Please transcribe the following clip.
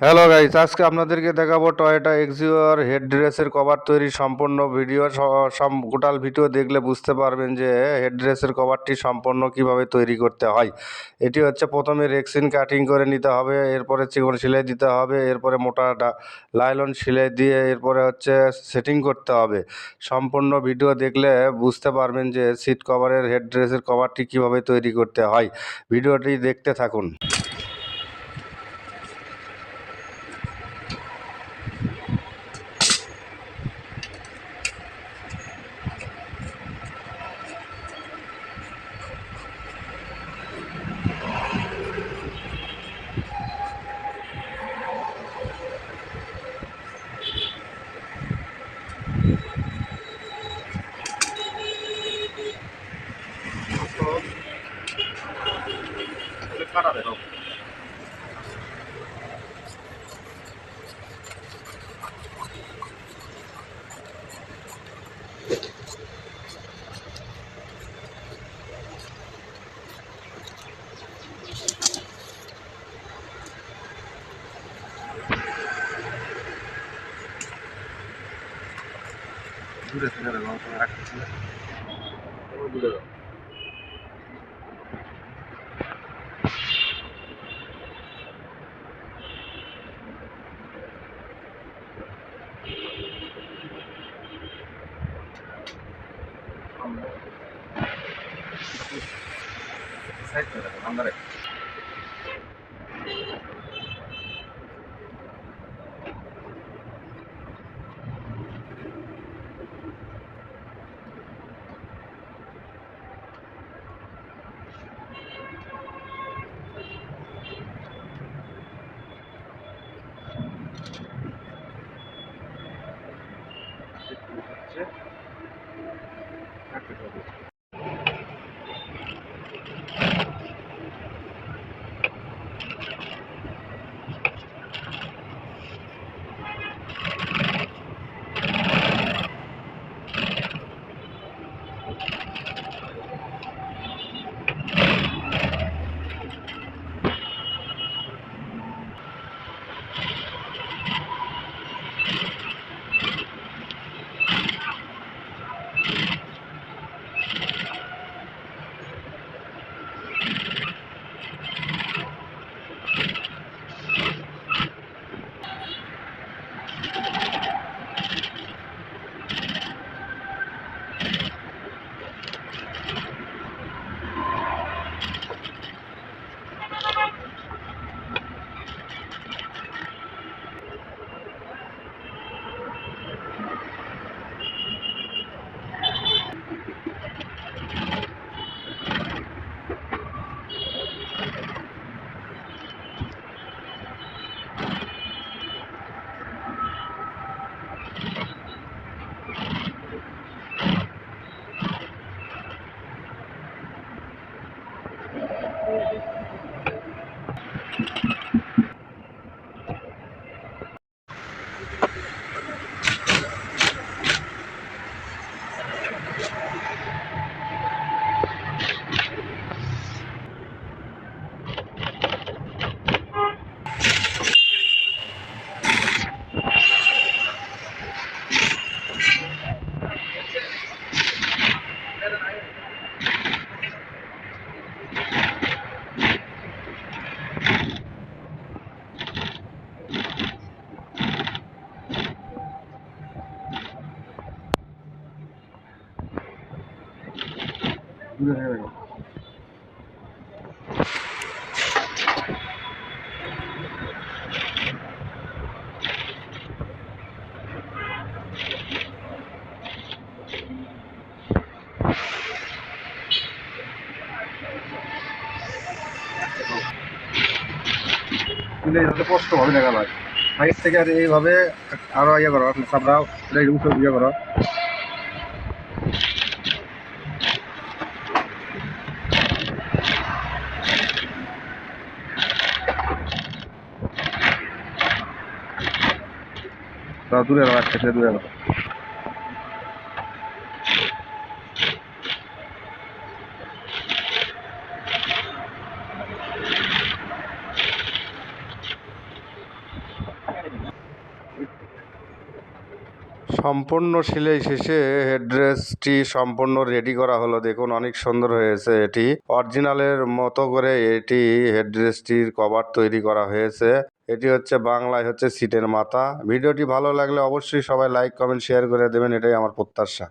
Hello guys আজকে আপনাদেরকে দেখাবো টয়োটা এক্সিওর হেড ড্রেসের কভার তৈরি সম্পূর্ণ ভিডিও গোটাল ভিডিও দেখলে বুঝতে পারবেন যে হেড ড্রেসের কভারটি সম্পূর্ণ কীভাবে তৈরি করতে হয়। এটি হচ্ছে প্রথমে রেক্সিন কাটিং করে নিতে হবে, এরপরে চিকন সেলাই দিতে হবে, এরপরে মোটা লাইলন সেলাই দিয়ে এরপরে হচ্ছে সেটিং করতে হবে। সম্পূর্ণ ভিডিও দেখলে বুঝতে পারবেন যে সিট কভারের হেড ড্রেসের কভারটি কীভাবে তৈরি করতে হয়। ভিডিওটি দেখতে থাকুন। দূরে থেকে দেবো তোমার রাখতেছি না দূরে দাও Сайт, который там нравится. তুলে যাতে কষ্ট হবে দেখা যায় থেকে আর এইভাবে আরও ইয়ে করো সাবরাও এটা উঠে ইয়ে করো। তা দূরে la vaca, se রাখা। সম্পূর্ণ সিলাই শেষে হেডড্রেসটি সম্পূর্ণ রেডি করা হলো। দেখুন অনেক সুন্দর হয়েছে এটি। অরিজিনালের মতো করে এটি হেডড্রেসটির কভার তৈরি করা হয়েছে। এটি হচ্ছে বাংলায় হচ্ছে সিটের মাথা। ভিডিওটি ভালো লাগলে অবশ্যই সবাই লাইক কমেন্ট শেয়ার করে দেবেন। এটাই আমার প্রত্যাশা।